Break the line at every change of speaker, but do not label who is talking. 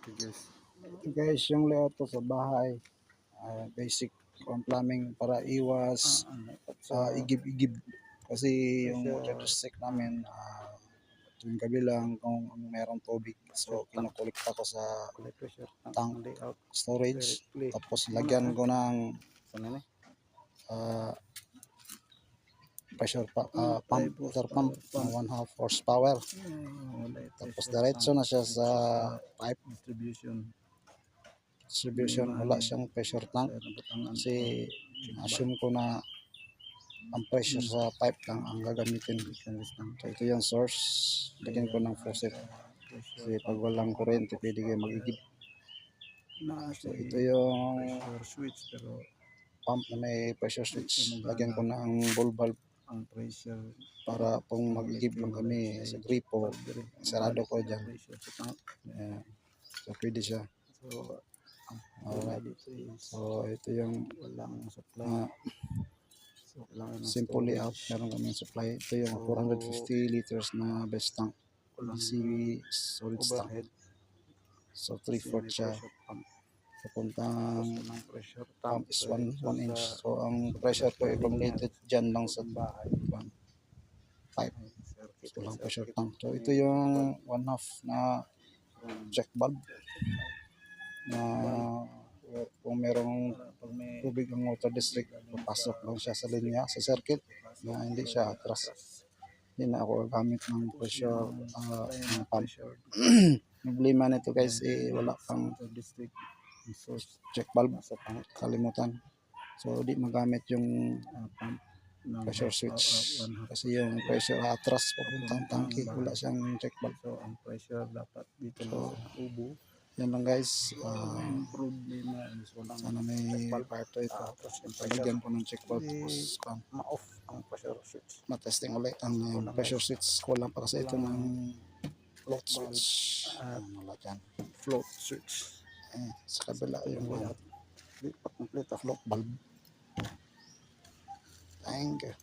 Okay guys.
Ito guys, yung layout ko sa bahay. ah, basic on plumbing para iwas sa igib-igib. Kasi yung water district namin, uh, tuwing gabi lang kung merong tubig. So, kinukulikta ko sa. Tank. storage. Tapos lagyan ko ng ah, pressure pa, ah, pump, water pump, one half horsepower. Tapos diretso na siya sa pipe
distribution.
distribution. Wala siyang pressure tank. Kasi assume ko na ang pressure sa pipe lang ang gagamitin. So ito yung source. Lagyan ko ng faucet. Kasi pag walang kuryente, pwede kayo mag-igib. So ito yung
switch pero
pump na may pressure switch. Lagyan ko ng ball valve
ang pressure
para kung mag-igib lang kami sa gripo, sarado ko dyan. So pwede siya.
So
Alright. So ito yung
walang supply.
ah,
So
simple layout. Meron kami supply. Ito yung 450 liters na best tank. ECV solid tank. So 3 foot siya. Papuntang pump is 1
Ito
1 inch. So ang pressure ko accumulated dyan lang sa
bahay.
pipe. Ito lang pressure tank. So ito yung one half na check valve na kung merong tubig ang water district, papasok lang siya sa linya, sa circuit, na hindi siya atras. Hindi na ako gamit ng pressure ah, ng pump. Problema nito guys, eh, wala pang
ang source
check valve,
sa tank
kalimutan. So, di magamit yung
uh, pump
pressure
uh,
switch.
uh.
Kasi yung pressure atras papuntang tangke, wala siyang check valve.
So ang pressure dapat dito
So,
lang tubo.
Yan lang guys. Ah,
Ang walang
sana may part to ito.
tapos yung pressure
Palagyan ko ng check valve. Tapos, ah,
ma-off ang pressure switch.
matesting ulit ang uh, pressure switch. Kulang pa kasi ito ng float switch. Ano dyan.
float switch.
Eh, sa kabila yung
Wala.
float valve. Thank you.